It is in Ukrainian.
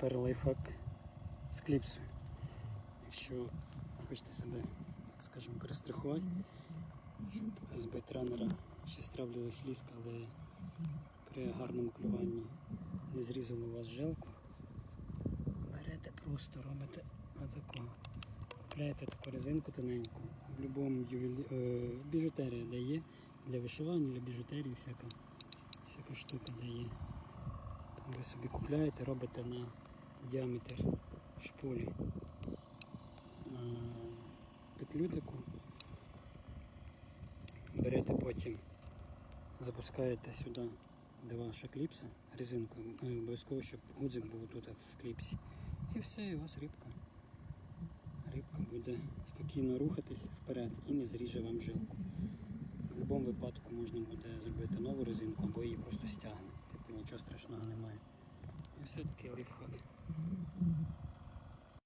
Тепер з кліпсою. Якщо хочете себе, так скажемо, перестрахувати, щоб збити ранера, ще стравлювалась ліска, але при гарному клюванні не зрізали у вас жилку. Берете просто, робите отако. Купляєте таку резинку тоненьку. В будь-якому ювелі... е, біжутерія де є. Для вишивання, для біжутерії всяка, всяка штука де є. Ви собі купляєте, робите на діаметр шпулі е, петлю таку. Берете потім, запускаєте сюди, де ваша кліпса, резинку, е, обов'язково, щоб гудзик був тут в кліпсі. І все, і у вас рибка. Рибка буде спокійно рухатись вперед і не зріже вам жилку. В будь-якому випадку можна буде зробити нову резинку або її просто стягне. Типу нічого страшного немає. І все таки лайфхак.